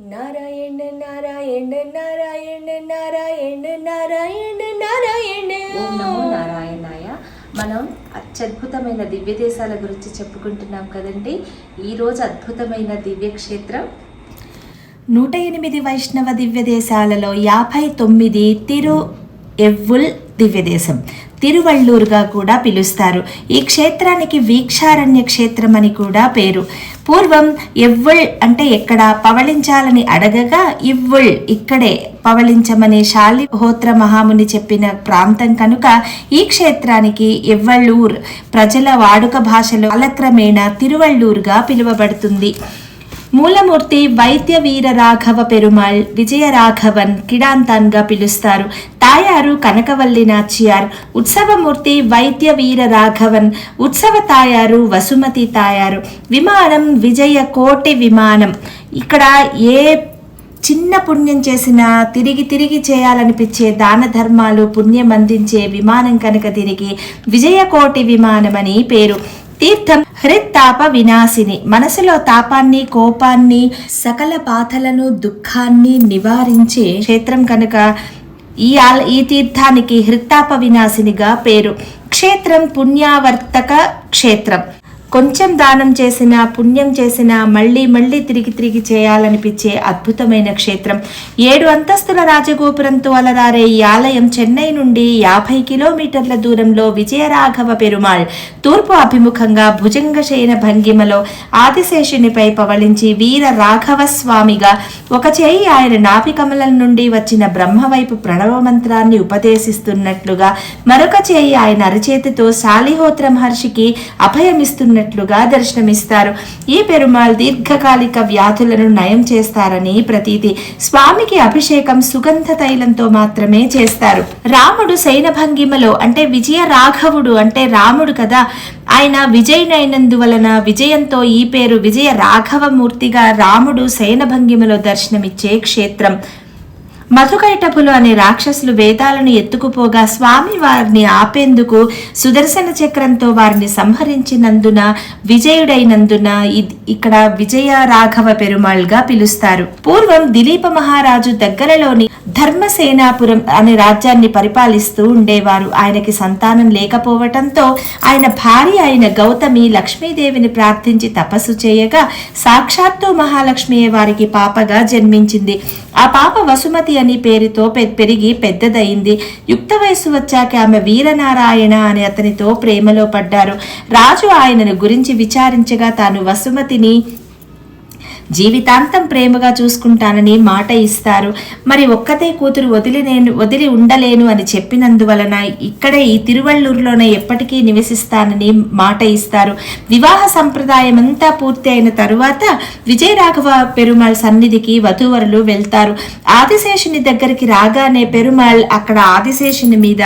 నారాయణ నారాయణ నారాయణ నారాయణ నారాయణ నారాయణ. ఓం నమో నారాయణాయ. మనం అత్యద్భుతమైన దివ్య దేశాల గురించి చెప్పుకుంటున్నాం కదండి. ఈరోజు అద్భుతమైన దివ్య క్షేత్రం? నూట ఎనిమిది వైష్ణవ దివ్య దేశాలలో యాభై తొమ్మిది తిరు ఎవ్వుల్ దివ్యదేశం తిరువళ్ళూరుగా కూడా పిలుస్తారు. ఈ క్షేత్రానికి వీక్షారణ్య క్షేత్రం అని కూడా పేరు. పూర్వం ఎవ్వుల్ అంటే ఎక్కడ పవళించాలని అడగగా ఇవ్వుల్ ఇక్కడే పవళించమని శాలిహోత్ర మహాముని చెప్పిన ప్రాంతం కనుక ఈ క్షేత్రానికి ఎవ్వళ్ళూర్ ప్రజల వాడుక భాషలో కాలక్రమేణా తిరువళ్ళూరుగా పిలువబడుతుంది. మూలమూర్తి వైద్య వీర రాఘవ పెరుమాళ్ విజయ రాఘవన్ కిడాంతాన్గా పిలుస్తారు. తాయారు కనకవల్లి నాచియార్ ఉత్సవమూర్తి వైద్య వీర రాఘవన్ ఉత్సవ తాయారు వసుమతి తాయారు. విమానం విజయ కోటి విమానం. ఇక్కడ ఏ చిన్న పుణ్యం చేసినా తిరిగి తిరిగి చేయాలనిపించే దాన ధర్మాలు పుణ్యం అందించే విమానం కనుక తిరిగి విజయకోటి విమానమని పేరు. తీర్థం. హృత్తాప వినాశిని. మనసులో తాపాన్ని కోపాన్ని సకల బాధలను దుఃఖాన్ని నివారించే క్షేత్రం కనుక ఈ ఆల ఈ తీర్థానికి హృత్తాప వినాశినిగా పేరు. క్షేత్రం పుణ్యావర్తక క్షేత్రం. కొంచెం దానం చేసినా పుణ్యం చేసినా మళ్ళీ మళ్ళీ తిరిగి తిరిగి చేయాలనిపించే అద్భుతమైన క్షేత్రం. ఏడు అంతస్తుల రాజగోపురంతో అలరారే ఈ ఆలయం చెన్నై నుండి యాభై కిలోమీటర్ల దూరంలో విజయరాఘవ పెరుమాళ్. తూర్పు అభిముఖంగా భుజంగ శయన భంగిమలో ఆదిశేషునిపై పవళించి వీర రాఘవ స్వామిగా ఒక చేయి ఆయన నాభికమలం నుండి వచ్చిన బ్రహ్మవైపు ప్రణవ మంత్రాన్ని ఉపదేశిస్తున్నట్లుగా మరొక చేయి ఆయన అరచేతితో శాలిహోత్ర మహర్షికి అభయమిస్తున్నట్లుగా దర్శనమిస్తారు. ఈ పెరుమాళ్ దీర్ఘకాలిక వ్యాధులను నయం చేస్తారని ప్రతీతి. స్వామికి అభిషేకం సుగంధ తైలంతో మాత్రమే చేస్తారు. రాముడు శయనభంగిమలో అంటే విజయ రాఘవుడు అంటే రాముడు కదా ఆయన విజయనైనందువలన విజయంతో ఈ పేరు విజయ రాఘవమూర్తిగా రాముడు శయనభంగిమలో దర్శనమిచ్చే క్షేత్రం. మధుకైటపులు అనే రాక్షసులు వేదాలను ఎత్తుకుపోగా స్వామి వారిని ఆపేందుకు సుదర్శన చక్రంతో వారిని సంహరించినందున విజయుడైనందున ఇక్కడ విజయ రాఘవ పెరుమాళ్గా పిలుస్తారు. పూర్వం దిలీప మహారాజు దగ్గరలోని ధర్మసేనాపురం అనే రాజ్యాన్ని పరిపాలిస్తూ ఉండేవారు. ఆయనకి సంతానం లేకపోవటంతో ఆయన భార్య అయిన గౌతమి లక్ష్మీదేవిని ప్రార్థించి తపస్సు చేయగా సాక్షాత్తు మహాలక్ష్మి వారికి పాపగా జన్మించింది. ఆ పాప వసుమతి అని పేరుతో పె- పెరిగి పెద్దదయింది. యుక్త వయసు వచ్చాక ఆమె వీరనారాయణ అని అతనితో ప్రేమలో పడ్డారు. రాజు ఆయనను గురించి విచారించగా తాను వసుమతిని జీవితాంతం ప్రేమగా చూసుకుంటానని మాట ఇస్తారు. మరి ఒక్కతే కూతురు వదిలి నేను వదిలి ఉండలేను అని చెప్పినందువలన ఇక్కడే ఈ తిరువళ్ళూరులోనే ఎప్పటికీ నివసిస్తానని మాట ఇస్తారు. వివాహ సంప్రదాయం అంతా పూర్తి అయిన తరువాత విజయరాఘవ పెరుమాళ్ సన్నిధికి వధూవరులు వెళ్తారు. ఆదిశేషుని దగ్గరికి రాగానే పెరుమాళ్ అక్కడ ఆదిశేషుని మీద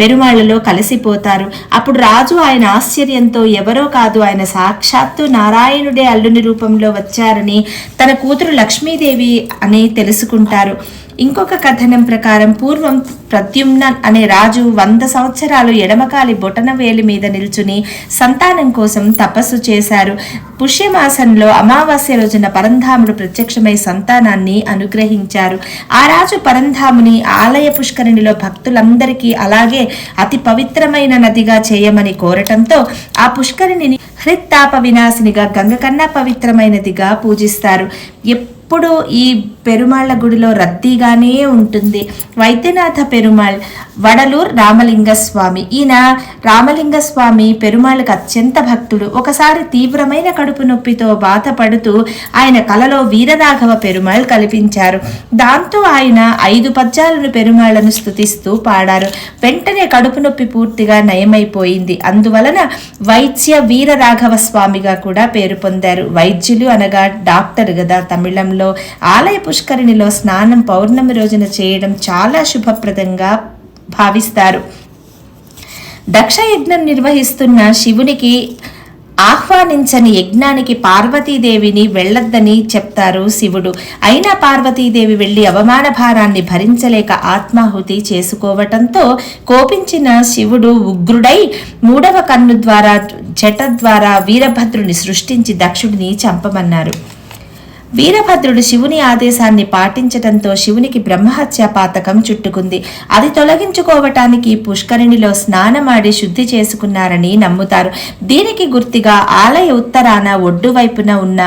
పెరుమాళ్ళలో కలిసిపోతారు. అప్పుడు రాజు ఆయన ఆశ్చర్యంతో ఎవరో కాదు ఆయన సాక్షాత్తు నారాయణుడే అల్లుని రూపంలో వచ్చారని తన కూతురు లక్ష్మీదేవి అని తెలుసుకుంటారు. ఇంకొక కథనం ప్రకారం పూర్వం ప్రద్యుమ్న అనే రాజు వంద సంవత్సరాలు ఎడమకాలి బొటన వేలి మీద నిల్చుని సంతానం కోసం తపస్సు చేశారు. పుష్యమాసంలో అమావాస్య రోజున పరంధాముడు ప్రత్యక్షమై సంతానాన్ని అనుగ్రహించారు. ఆ రాజు పరంధాముని ఆలయ పుష్కరిణిలో భక్తులందరికీ అలాగే అతి పవిత్రమైన నదిగా చేయమని కోరటంతో ఆ పుష్కరిణిని హృత్తాప వినాశినిగా గంగ కన్నా పవిత్రమైనదిగా పూజిస్తారు. ఎప్పుడు ఈ పెరుమాళ్ళ గుడిలో రద్దీగానే ఉంటుంది. వైద్యనాథ పెరుమాళ్ వడలూర్ రామలింగ స్వామి ఈయన రామలింగ స్వామి పెరుమాళ్ళకు అత్యంత భక్తుడు. ఒకసారి తీవ్రమైన కడుపు నొప్పితో బాధపడుతూ ఆయన కలలో వీరరాఘవ పెరుమాళ్ కల్పించారు. దాంతో ఆయన ఐదు పద్యాలను పెరుమాళ్ళను స్థుతిస్తూ పాడారు. వెంటనే కడుపు నొప్పి పూర్తిగా నయమైపోయింది. అందువలన వైద్య వీరరాఘవ స్వామిగా కూడా పేరు పొందారు. వైద్యులు అనగా డాక్టర్ కదా తమిళంలో. ఆలయ పుష్కరిణిలో స్నానం పౌర్ణమి రోజున చేయడం చాలా శుభప్రదంగా భావిస్తారు. దక్షయజ్ఞం నిర్వహిస్తున్న శివునికి ఆహ్వానించని యజ్ఞానికి పార్వతీదేవిని వెళ్ళొద్దని చెప్తారు శివుడు. అయినా పార్వతీదేవి వెళ్ళి అవమాన భారాన్ని భరించలేక ఆత్మాహుతి చేసుకోవటంతో కోపించిన శివుడు ఉగ్రుడై మూడవ కన్ను ద్వారా జట ద్వారా వీరభద్రుని సృష్టించి దక్షుడిని చంపమన్నారు. వీరభద్రుడు శివుని ఆదేశాన్ని పాటించటంతో శివునికి బ్రహ్మహత్య పాతకం చుట్టుకుంది. అది తొలగించుకోవటానికి పుష్కరిణిలో స్నానమాడి శుద్ధి చేసుకున్నారని నమ్ముతారు. దీనికి గుర్తిగా ఆలయ ఉత్తరాన ఒడ్డు వైపున ఉన్న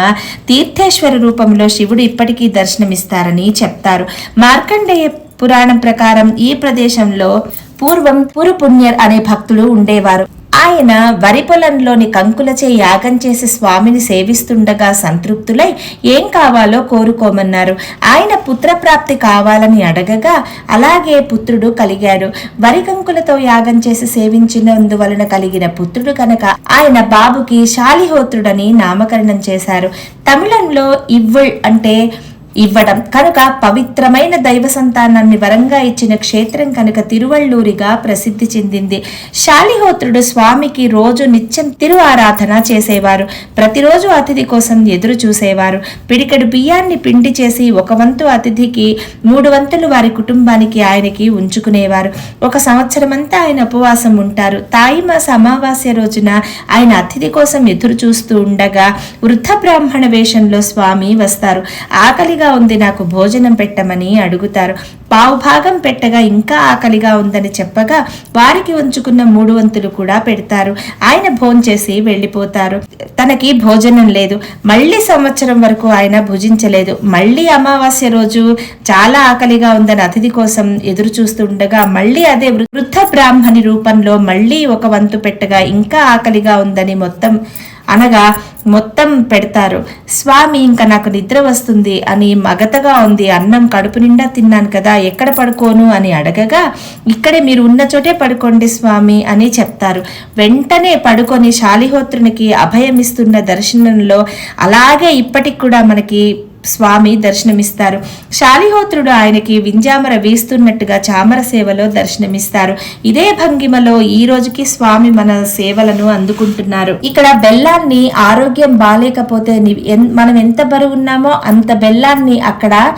తీర్థేశ్వర రూపంలో శివుడు ఇప్పటికీ దర్శనమిస్తారని చెప్తారు. మార్కండేయ పురాణం ప్రకారం ఈ ప్రదేశంలో పూర్వం పురుపుణ్యర్ అనే భక్తులు ఉండేవారు. ఆయన వరి పొలంలోని కంకులచే యాగం చేసి స్వామిని సేవిస్తుండగా సంతృప్తులై ఏం కావాలో కోరుకోమన్నారు. ఆయన పుత్రప్రాప్తి కావాలని అడగగా అలాగే పుత్రుడు కలిగాడు వరి కంకులతో యాగం చేసి సేవించినందువలన కలిగిన పుత్రుడు కనుక ఆయన బాబుకి శాలిహోత్రుడని నామకరణం చేశారు. తమిళంలో ఇవ్వల్ అంటే ఇవ్వడం. కనుక పవిత్రమైన దైవ సంతానాన్ని వరంగా ఇచ్చిన క్షేత్రం కనుక తిరువళ్ళూరిగా ప్రసిద్ధి చెందింది. శాలిహోత్రుడు స్వామికి రోజు నిత్యం తిరు ఆరాధన చేసేవారు. ప్రతిరోజు అతిథి కోసం ఎదురు చూసేవారు. పిడికెడు బియ్యాన్ని పిండి చేసి ఒక వంతు అతిథికి మూడు వంతులు వారి కుటుంబానికి ఆయనకి ఉంచుకునేవారు. ఒక సంవత్సరం అంతా ఆయన ఉపవాసం ఉంటారు. తాయిమాస అమావాస్య రోజున ఆయన అతిథి కోసం ఎదురు చూస్తూ ఉండగా వృద్ధ బ్రాహ్మణ వేషంలో స్వామి వస్తారు. ఆకలిగా ఉంది నాకు భోజనం పెట్టమని అడుగుతారు. పావు భాగం పెట్టగా ఇంకా ఆకలిగా ఉందని చెప్పగా వారికి ఉంచుకున్న మూడు వంతులు కూడా పెడతారు. ఆయన భోంచేసి వెళ్ళిపోతారు. తనకి భోజనం లేదు. మళ్ళీ సంవత్సరం వరకు ఆయన భుజించలేదు. మళ్ళీ అమావాస్య రోజు చాలా ఆకలిగా ఉందని అతిథి కోసం ఎదురు చూస్తుండగా మళ్ళీ అదే వృద్ధ బ్రాహ్మణి రూపంలో మళ్ళీ ఒక వంతు పెట్టగా ఇంకా ఆకలిగా ఉందని మొత్తం అనగా మొత్తం పెడతారు. స్వామి ఇంకా నాకు నిద్ర వస్తుంది అని మగతగా ఉంది. అన్నం కడుపు నిండా తిన్నాను కదా ఎక్కడ పడుకోను అని అడగగా ఇక్కడే మీరు ఉన్న చోటే పడుకోండి స్వామి అని చెప్తారు. వెంటనే పడుకొని శాలిహోత్రునికి అభయమిస్తున్న దర్శనంలో అలాగే ఇప్పటికి కూడా మనకి స్వామి దర్శనమిస్తారు. శాలిహోత్రుడు ఆయనకి వింజామర వీస్తున్నట్టుగా చామర సేవలో దర్శనమిస్తారు. ఇదే భంగిమలో ఈ రోజుకి స్వామి మన సేవలను అందుకుంటున్నారు. ఇక్కడ బెల్లాన్ని ఆరోగ్యం బాగాలేకపోతే ఎన్- మనం ఎంత బరువు ఉన్నామో అంత బెల్లాన్ని అక్కడ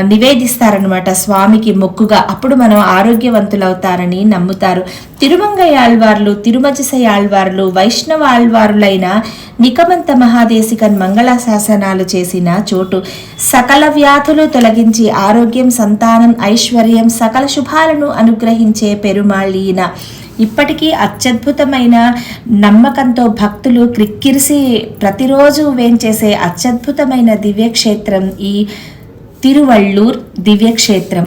నివేదిస్తారనమాట స్వామికి మొక్కుగా. అప్పుడు మనం ఆరోగ్యవంతులవుతారని నమ్ముతారు. తిరుమంగయ్య ఆళ్వార్లు తిరుమజిసై ఆళ్వార్లు వైష్ణవ ఆళ్వారులైన నికమంత మహాదేశికన్ మంగళ శాసనాలు చేసిన చోటు. సకల వ్యాధులు తొలగించి ఆరోగ్యం సంతానం ఐశ్వర్యం సకల శుభాలను అనుగ్రహించే పెరుమాళీన. ఇప్పటికీ అత్యద్భుతమైన నమ్మకంతో భక్తులు క్రిక్కిరిసి ప్రతిరోజు వేంచేసే అత్యద్భుతమైన దివ్యక్షేత్రం ఈ తిరువళ్ళూర్ దివ్యక్షేత్రం.